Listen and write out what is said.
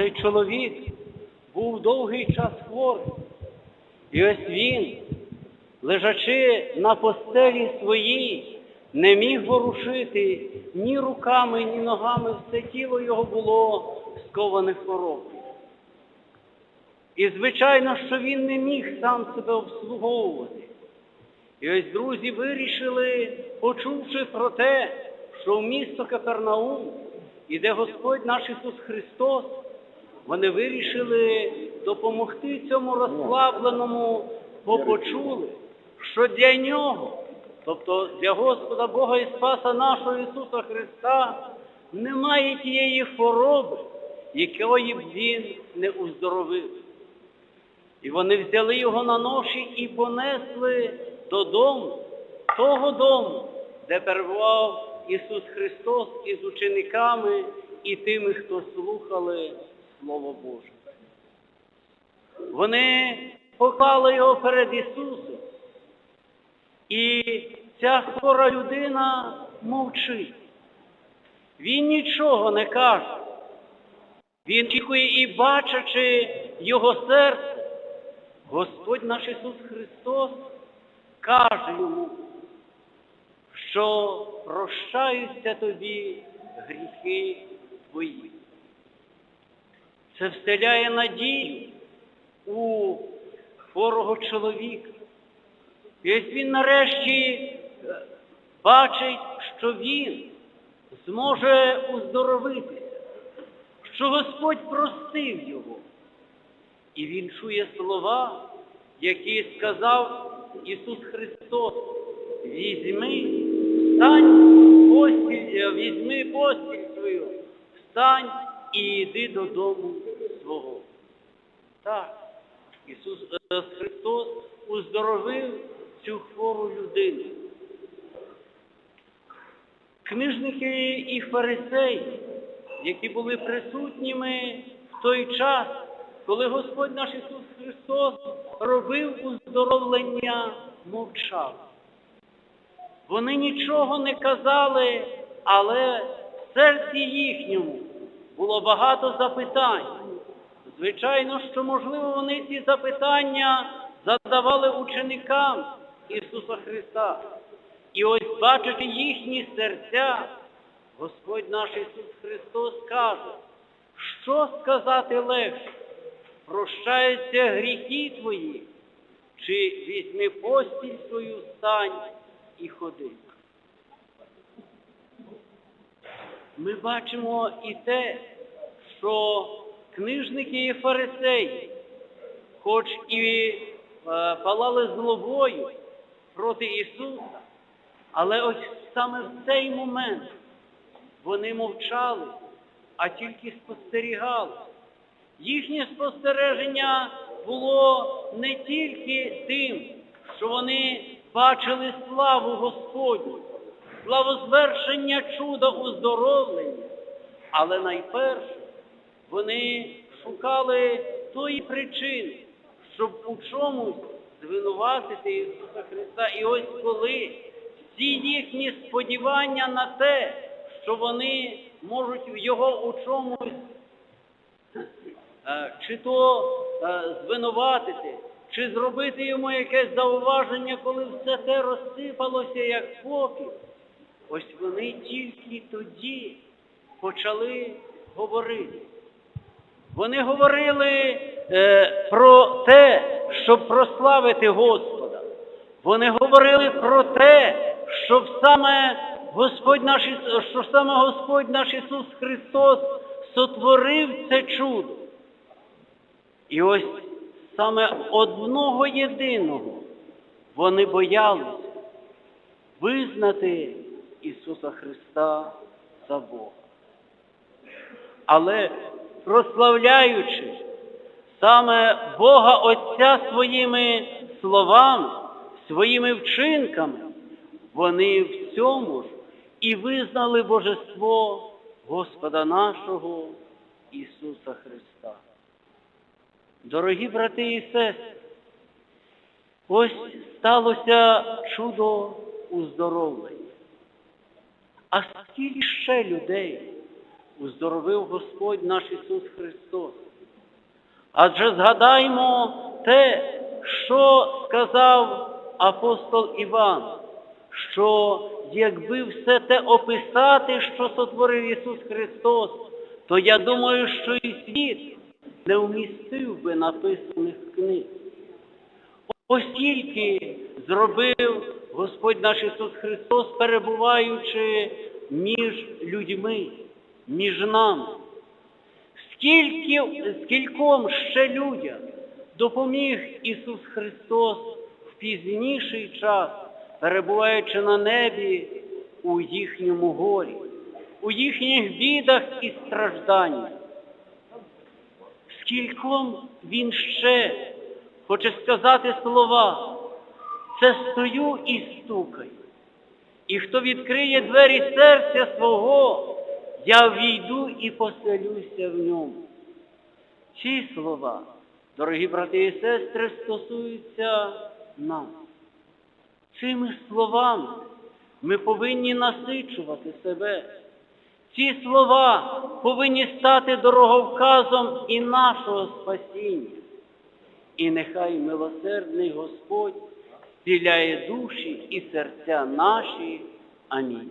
Цей чоловік був довгий час хворий. І ось він, лежачи на постелі своїй, не міг ворушити ні руками, ні ногами, все тіло його було сковане хворобою. І звичайно, що він не міг сам себе обслуговувати. І ось друзі вирішили, почувши про те, що в місто Капернаум іде Господь наш Ісус Христос, вони вирішили допомогти цьому розслабленому, бо почули, що для нього, тобто для Господа Бога і Спаса нашого Ісуса Христа, немає тієї хвороби, якої б Він не уздоровив. І вони взяли його на ноші і понесли додому, того дому, де перебував Ісус Христос із учениками і тими, хто слухали Слово Боже. Вони поклали його перед Ісусом, і ця хвора людина мовчить. Він нічого не каже. Він очікує і бачачи його серце, Господь наш Ісус Христос каже йому, що прощаються тобі гріхи твої. Це вселяє надію у хворого чоловіка. І ось він нарешті е, бачить, що він зможе уздоровитися, що Господь простив його. І він чує слова, які сказав Ісус Христос. Візьми, встань, постіль, візьми постіль свою, встань і йди додому свого. Так, Ісус е, Христос уздоровив цю хвору людину. Книжники і фарисеї, які були присутніми в той час, коли Господь наш Ісус Христос робив уздоровлення, мовчав. Вони нічого не казали, але в серці їхньому було багато запитань. Звичайно, що, можливо, вони ці запитання задавали ученикам Ісуса Христа. І ось, бачачи їхні серця, Господь наш Ісус Христос каже, що сказати легше, прощаються гріхи твої, чи візьми постіль свою стань і ходи. Ми бачимо і те, що книжники і фарисеї, хоч і е, палали злобою проти Ісуса, але ось саме в цей момент вони мовчали, а тільки спостерігали. Їхнє спостереження було не тільки тим, що вони бачили славу Господню, славозвершення чуда уздоровлення, але найперше вони шукали тої причини, щоб у чомусь звинуватити Ісуса Христа. І ось коли всі їхні сподівання на те, що вони можуть його у чомусь е, чи то е, звинуватити, чи зробити йому якесь зауваження, коли все те розсипалося, як попіл, ось вони тільки тоді почали говорити. Вони говорили е, про те, щоб прославити Господа. Вони говорили про те, щоб саме Господь наш, Іс- що саме Господь наш Ісус Христос сотворив це чудо. І ось саме одного єдиного вони боялися визнати Ісуса Христа за Бога. Але прославляючи саме Бога Отця своїми словами, своїми вчинками, вони в цьому ж і визнали Божество Господа нашого Ісуса Христа. Дорогі брати і сестри, ось сталося чудо уздоровлення. А скільки ще людей уздоровив Господь наш Ісус Христос. Адже згадаймо те, що сказав апостол Іван, що якби все те описати, що сотворив Ісус Христос, то я думаю, що і світ не вмістив би написаних книг. Ось тільки зробив Господь наш Ісус Христос, перебуваючи між людьми, між нами. Скільки, скільком ще людям допоміг Ісус Христос в пізніший час, перебуваючи на небі у їхньому горі, у їхніх бідах і стражданнях. Скільком Він ще хоче сказати слова, це стою і стукаю. І хто відкриє двері серця свого, я війду і поселюся в ньому. Ці слова, дорогі брати і сестри, стосуються нас. Цими словами ми повинні насичувати себе. Ці слова повинні стати дороговказом і нашого спасіння. І нехай милосердний Господь зціляє душі і серця наші. Амінь.